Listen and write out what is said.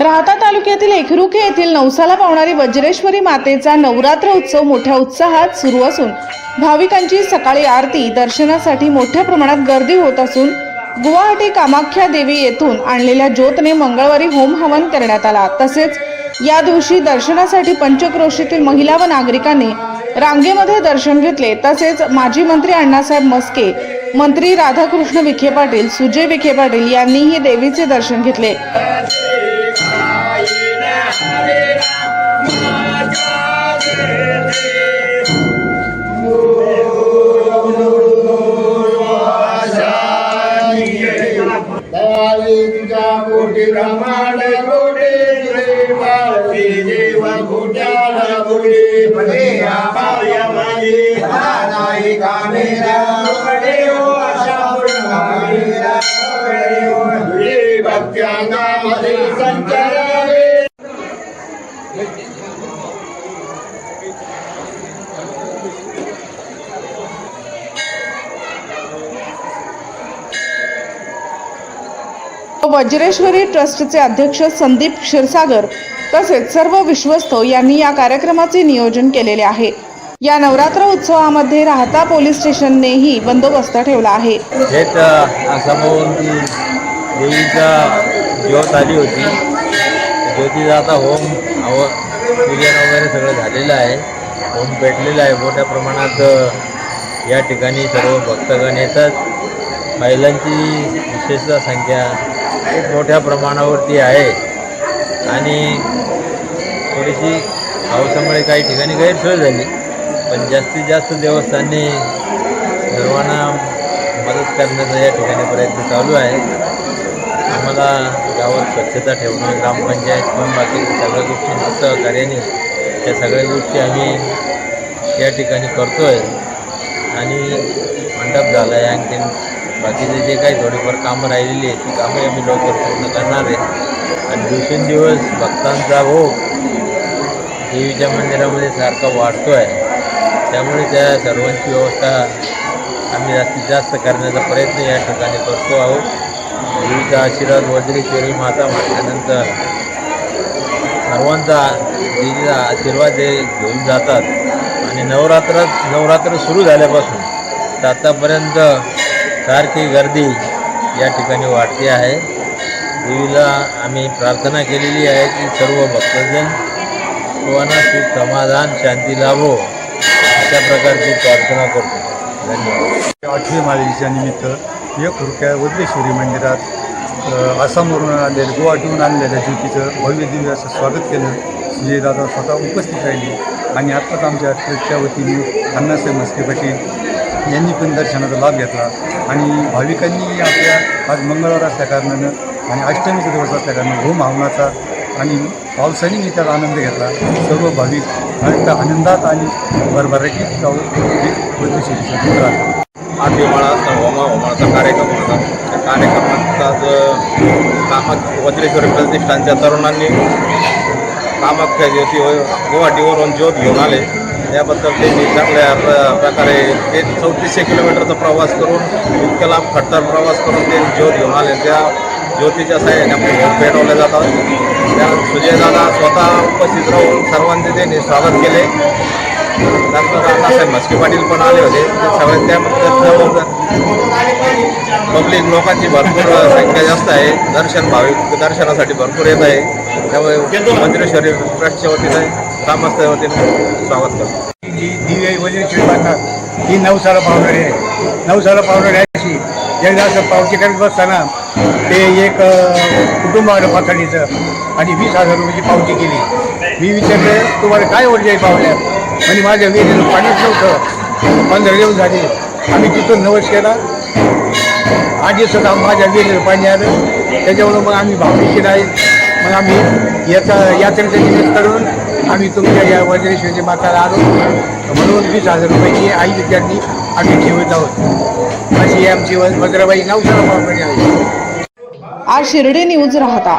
राहता तालुक्यातील एकरुखे येथील नवसाला पावणारी वज्रेश्वरी मातेचा नवरात्र उत्सव मोठ्या उत्साहात सुरू असून भाविकांची सकाळी आरती दर्शनासाठी मोठ्या प्रमाणात गर्दी होत असून गुवाहाटी कामाख्या देवी येथून आणलेल्या ज्योतने मंगळवारी होम हवन करण्यात आला. तसेच या दिवशी दर्शनासाठी पंचक्रोशीतील महिला व नागरिकांनी रांगेमध्ये दर्शन घेतले. तसेच माजी मंत्री अण्णासाहेब मस्के मंत्री राधाकृष्ण विखे पाटील सुजय विखे पाटील यांनीही देवीचे दर्शन घेतले. वज्रेश्वरी ट्रस्टचे अध्यक्ष संदीप क्षीरसागर तसेच सर्व विश्वस्त यांनी या कार्यक्रमाचे नियोजन केलेले आहे. या नवरात्र उत्सवामध्ये राहता पोलीस स्टेशननेही बंदोबस्त ठेवला आहे. हेच समोरून ती देवीचा ज्योत आली होती. ज्योतीचा आता होम आव पूजन वगैरे सगळं झालेलं आहे. होम पेटलेलं आहे. मोठ्या प्रमाणात या ठिकाणी सर्व भक्तगण येतात. महिलांची विशेषतः संख्या खूप मोठ्या प्रमाणावरती आहे. आणि थोडीशी पावसामुळे काही ठिकाणी गैरसोय झाली. पण जास्तीत जास्त देवस्थानी सर्वांना मदत करण्याचा या ठिकाणी प्रयत्न चालू आहे. आम्हाला गावात स्वच्छता ठेवणं ग्रामपंचायत पण बाकी सगळ्या गोष्टी सहकार्याने त्या सगळ्या गोष्टी आम्ही या ठिकाणी करतो आहे आणि मंडप झाला आहे आणखीन बाकीचे जे काही थोडेफार कामं राहिलेली आहेत ती कामं आम्ही लवकर पूर्ण करणार आहे. आणि दिवसेंदिवस भक्तांचा भोग देवीच्या मंदिरामध्ये सारखा वाढतो आहे त्यामुळे त्या सर्वांची व्यवस्था आम्ही जास्तीत जास्त करण्याचा प्रयत्न या ठिकाणी करतो आहोत. देवीचा आशीर्वाद वज्रेश्वरी माता म्हटल्यानंतर सर्वांचा देवीचा आशीर्वाद हे घेऊन जातात. आणि नवरात्रात नवरात्र सुरू झाल्यापासून तर आतापर्यंत सारखी गर्दी या ठिकाणी वाढते आहे. देवीला आम्ही प्रार्थना केलेली आहे की सर्व भक्तजन सर्वांना सुख समाधान शांती लाभो. अशा प्रकारची प्रार्थना करतो. धन्यवाद. आठवी माळेच्या निमित्त एक रुपया वज्रेश्वरी मंदिरात आसामवरून आणलेलं गुवाहाटीहून आणलेल्या ज्योतीचं भव्य दिव्य असं स्वागत केलं. सुजयदादा स्वतः उपस्थित राहिली. आणि आत्ताच आमच्या ट्रस्टच्या वतीने अण्णासाहेब मस्के पाटील यांनी पण दर्शनाचा लाभ घेतला. आणि भाविकांनी आपल्या आज मंगळवार असल्याकारणानं आणि अष्टमीचा दिवस असल्याकारणानं होम हवनाचा आणि पावसाने मी त्याचा आनंद घेतला. सर्व भाविक अत्यंत आनंदात आणि भरभराटीत जाऊ वज्रेश्वरीचं चित्र आहे आठवी होमा होमाळाचा कार्यक्रम होता त्या कार्यक्रमात आज कामा वज्रेश्वरी प्रतिष्ठानच्या तरुणांनी कामाख्या ज्योती गुवाहाटीवरून ज्योत घेऊन आले. याबद्दल त्यांनी चांगल्या प्र प्रकारे ते चौतीसशे किलोमीटरचा प्रवास करून इतक्या लांब खट्टर प्रवास करून ते ज्योत घेऊन आले. त्या ज्योतीच्या साह्याने आपले होम पेटवले जातात. त्या सुजयदादा स्वतः उपस्थित राहून सर्वांचे त्यांनी स्वागत केले. त्यानंतर अण्णासाहेब म्हस्के पाटील पण आले होते. ते सगळे त्याबद्दल पब्लिक लोकांची भरपूर संख्या जास्त आहे. दर्शन भाविक दर्शनासाठी भरपूर येत आहे. त्यामुळे वज्रेश्वरी ट्रस्टच्या वतीने ग्रामस्थ वतीने स्वागत करतो. जी दिव्य वज्रेश्वरी माता ही नवसाला पावणारी आहे. नवसाला पावणारी आहे अशी. असं पावती करत बसताना ते एक कुटुंब आलं पाथर्डीचं आणि वीस हजार रुपयाची पावती केली. मी विचारलं तुम्हाला काय ओरजे पावल्या? आणि माझ्या विहिरीला पाणीच नव्हतं. पंधरा दिवस झाले. आम्ही तिथून नवस केला. आठ सुद्धा माझ्या विहिरीला पाणी आलं. त्याच्यामुळं मग आम्ही भावनिकी नाही मग आम्ही याचा यात्रेचं निमित्त करून आम्ही तुमच्या या वज्रेश्वरी माताला आलो. म्हणून वीस हजार रुपयाची आई विद्यार्थी आम्ही ठेवत आहोत अशी आमची वज्रबाई नऊ पावणारी आहे. आज शिर्डी न्यूज राहता.